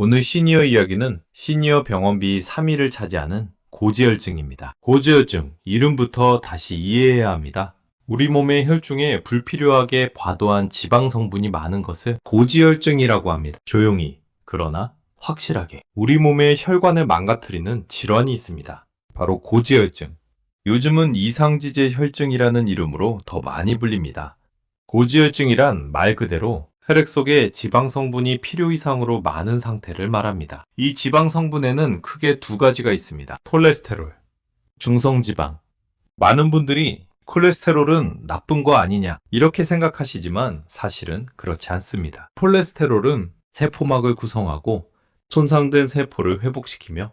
오늘 시니어 이야기는 시니어 병원비 3위를 차지하는 고지혈증입니다. 고지혈증, 이름부터 다시 이해해야 합니다. 우리 몸의 혈중에 불필요하게 과도한 지방 성분이 많은 것을 고지혈증이라고 합니다. 조용히, 그러나 확실하게 우리 몸의 혈관을 망가뜨리는 질환이 있습니다. 바로 고지혈증. 요즘은 이상지제 혈증이라는 이름으로 더 많이 불립니다. 고지혈증이란 말 그대로 혈액 속에 지방 성분이 필요 이상으로 많은 상태를 말합니다. 이 지방 성분에는 크게 두 가지가 있습니다. 콜레스테롤, 중성 지방. 많은 분들이 콜레스테롤은 나쁜 거 아니냐 이렇게 생각하시지만 사실은 그렇지 않습니다. 콜레스테롤은 세포막을 구성하고 손상된 세포를 회복시키며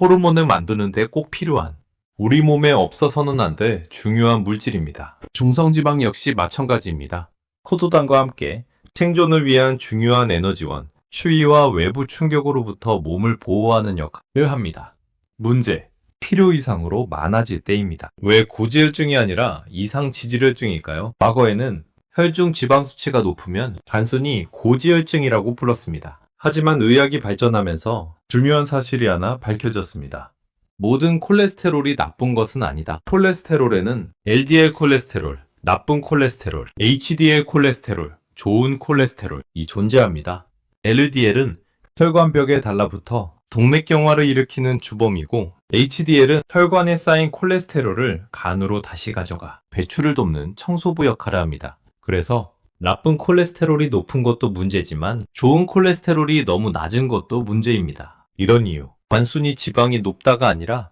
호르몬을 만드는데 꼭 필요한 우리 몸에 없어서는 안될 중요한 물질입니다. 중성지방 역시 마찬가지입니다. 포도당과 함께 생존을 위한 중요한 에너지원, 추위와 외부 충격으로부터 몸을 보호하는 역할을 합니다. 문제, 필요 이상으로 많아질 때입니다. 왜 고지혈증이 아니라 이상 지질혈증일까요? 과거에는 혈중 지방 수치가 높으면 단순히 고지혈증이라고 불렀습니다. 하지만 의학이 발전하면서 중요한 사실이 하나 밝혀졌습니다. 모든 콜레스테롤이 나쁜 것은 아니다. 콜레스테롤에는 LDL 콜레스테롤, 나쁜 콜레스테롤, HDL 콜레스테롤, 좋은 콜레스테롤이 존재합니다. LDL은 혈관벽에 달라붙어 동맥경화를 일으키는 주범이고 HDL은 혈관에 쌓인 콜레스테롤을 간으로 다시 가져가 배출을 돕는 청소부 역할을 합니다. 그래서 나쁜 콜레스테롤이 높은 것도 문제지만 좋은 콜레스테롤이 너무 낮은 것도 문제입니다. 이런 이유. 단순히 지방이 높다가 아니라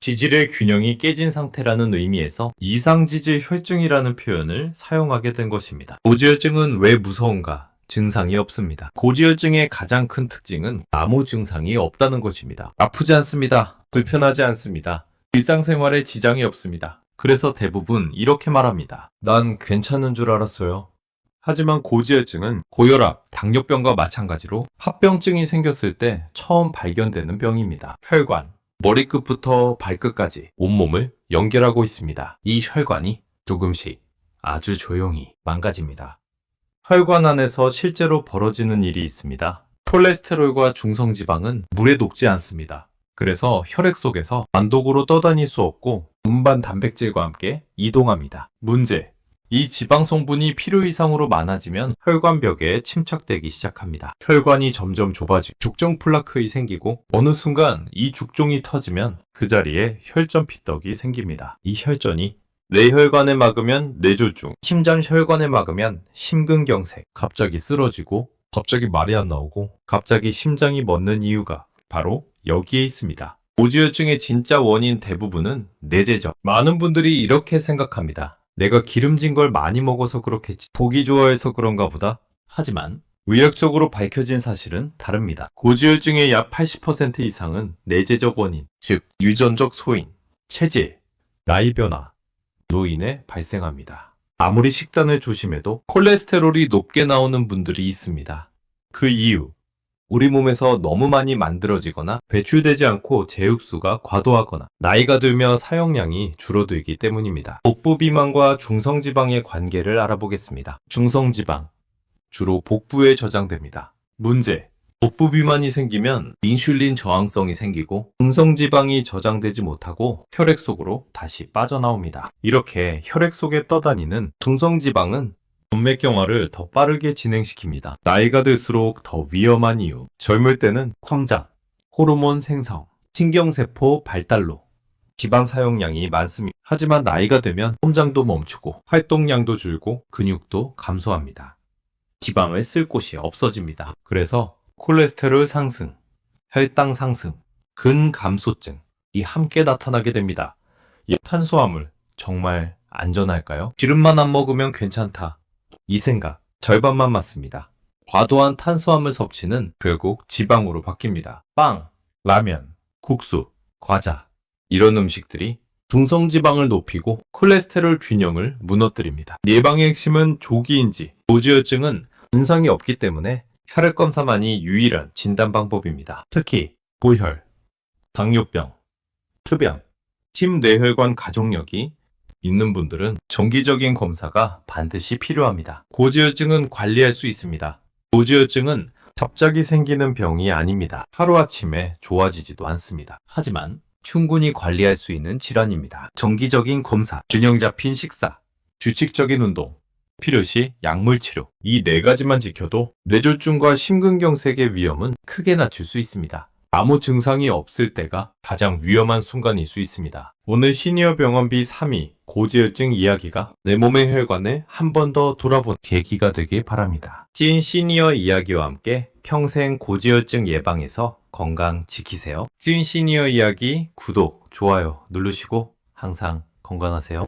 지질의 균형이 깨진 상태라는 의미에서 이상지질 혈증이라는 표현을 사용하게 된 것입니다. 고지혈증은 왜 무서운가? 증상이 없습니다. 고지혈증의 가장 큰 특징은 아무 증상이 없다는 것입니다. 아프지 않습니다. 불편하지 않습니다. 일상생활에 지장이 없습니다. 그래서 대부분 이렇게 말합니다. 난 괜찮은 줄 알았어요. 하지만 고지혈증은 고혈압, 당뇨병과 마찬가지로 합병증이 생겼을 때 처음 발견되는 병입니다. 혈관, 머리끝부터 발끝까지 온몸을 연결하고 있습니다. 이 혈관이 조금씩 아주 조용히 망가집니다. 혈관 안에서 실제로 벌어지는 일이 있습니다. 콜레스테롤과 중성지방은 물에 녹지 않습니다. 그래서 혈액 속에서 단독으로 떠다닐 수 없고 운반 단백질과 함께 이동합니다. 문제. 이 지방 성분이 필요 이상으로 많아지면 혈관벽에 침착되기 시작합니다. 혈관이 점점 좁아지고 죽정 플라크가 생기고 어느 순간 이 죽종이 터지면 그 자리에 혈전 피떡이 생깁니다. 이 혈전이 뇌혈관에 막으면 뇌졸중, 심장 혈관에 막으면 심근경색, 갑자기 쓰러지고 갑자기 말이 안 나오고 갑자기 심장이 멎는 이유가 바로 여기에 있습니다. 고지혈증의 진짜 원인 대부분은 뇌제적. 많은 분들이 이렇게 생각합니다. 내가 기름진 걸 많이 먹어서 그렇겠지. 보기 좋아해서 그런가 보다. 하지만 의학적으로 밝혀진 사실은 다릅니다. 고지혈증의 약 80% 이상은 내재적 원인, 즉 유전적 소인, 체질, 나이 변화, 로 인해 발생합니다. 아무리 식단을 조심해도 콜레스테롤이 높게 나오는 분들이 있습니다. 그 이유, 우리 몸에서 너무 많이 만들어지거나 배출되지 않고 재흡수가 과도하거나 나이가 들며 사용량이 줄어들기 때문입니다. 복부 비만과 중성지방의 관계를 알아보겠습니다. 중성지방, 주로 복부에 저장됩니다. 문제, 복부 비만이 생기면 인슐린 저항성이 생기고 중성지방이 저장되지 못하고 혈액 속으로 다시 빠져나옵니다. 이렇게 혈액 속에 떠다니는 중성지방은 동맥경화를 더 빠르게 진행시킵니다. 나이가 들수록 더 위험한 이유. 젊을 때는 성장, 호르몬 생성, 신경세포 발달로 지방 사용량이 많습니다. 하지만 나이가 되면 성장도 멈추고 활동량도 줄고 근육도 감소합니다. 지방을 쓸 곳이 없어집니다. 그래서 콜레스테롤 상승, 혈당 상승, 근감소증 이 함께 나타나게 됩니다. 이 탄수화물 정말 안전할까요? 기름만 안 먹으면 괜찮다. 이 생각 절반만 맞습니다. 과도한 탄수화물 섭취는 결국 지방으로 바뀝니다. 빵, 라면, 국수, 과자 이런 음식들이 중성지방을 높이고 콜레스테롤 균형을 무너뜨립니다. 예방의 핵심은 조기인지 고지혈증은 증상이 없기 때문에 혈액 검사만이 유일한 진단 방법입니다. 특히 고혈, 당뇨병, 흡연, 심뇌혈관 가족력이 있는 분들은 정기적인 검사가 반드시 필요합니다. 고지혈증은 관리할 수 있습니다. 고지혈증은 갑자기 생기는 병이 아닙니다. 하루아침에 좋아지지도 않습니다. 하지만 충분히 관리할 수 있는 질환입니다. 정기적인 검사, 균형 잡힌 식사, 규칙적인 운동, 필요시 약물 치료. 이 네 가지만 지켜도 뇌졸중과 심근경색의 위험은 크게 낮출 수 있습니다. 아무 증상이 없을 때가 가장 위험한 순간일 수 있습니다. 오늘 시니어 병원비 3위 고지혈증 이야기가 내 몸의 혈관을 한 번 더 돌아본 계기가 되길 바랍니다. 찐 시니어 이야기와 함께 평생 고지혈증 예방에서 건강 지키세요. 찐 시니어 이야기 구독, 좋아요 누르시고 항상 건강하세요.